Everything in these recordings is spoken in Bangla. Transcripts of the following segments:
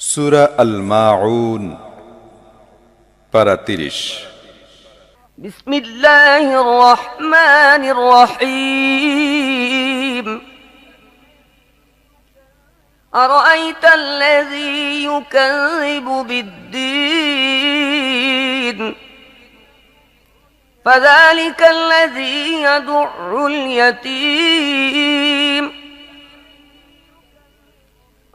সুরা আল মাউন পারা তিরিশ بسم الله الرحمن الرحيم أرأيت الذي يكذب بالدين فذلك الذي يدع اليتيم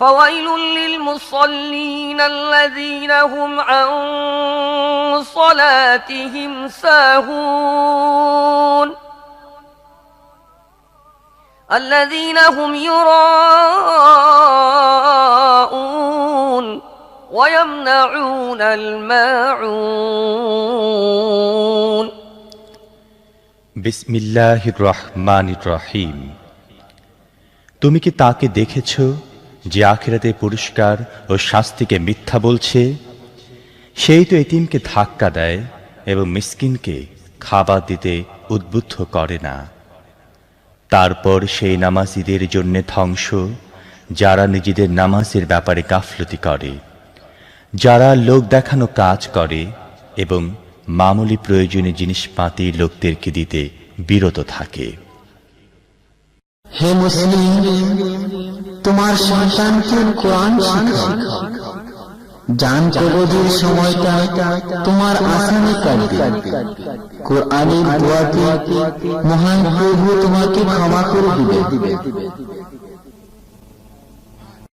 فويل للمصلين الذين هم عن صلاتهم ساهون الذين هم يراءون ويمنعون الماعون বিসমিল্লাহ রহমান রহিম তুমি কি তাকে দেখেছ যে আখেরাতে পুরস্কার ও শাস্তিকে মিথ্যা বলছে, সেই তো এতিমকে ধাক্কা দেয় এবং মিসকিনকে খাবার দিতে উদ্বুদ্ধ করে না। তারপর সেই নামাজিদের জন্য ধ্বংস, যারা নিজেদের নামাজের ব্যাপারে গাফলতি করে, যারা লোক দেখানো কাজ করে এবং মামুলি প্রয়োজনীয় জিনিসপাতি লোকদেরকে দিতে বিরত থাকে। হে মুসলিম, তোমার সন্তানকে কোরআন জান কবদির সময়টা তোমার আসামে কাটবে। কোরআনের দোয়াতে মহান প্রভু তোমাকে ক্ষমা করে দিবে।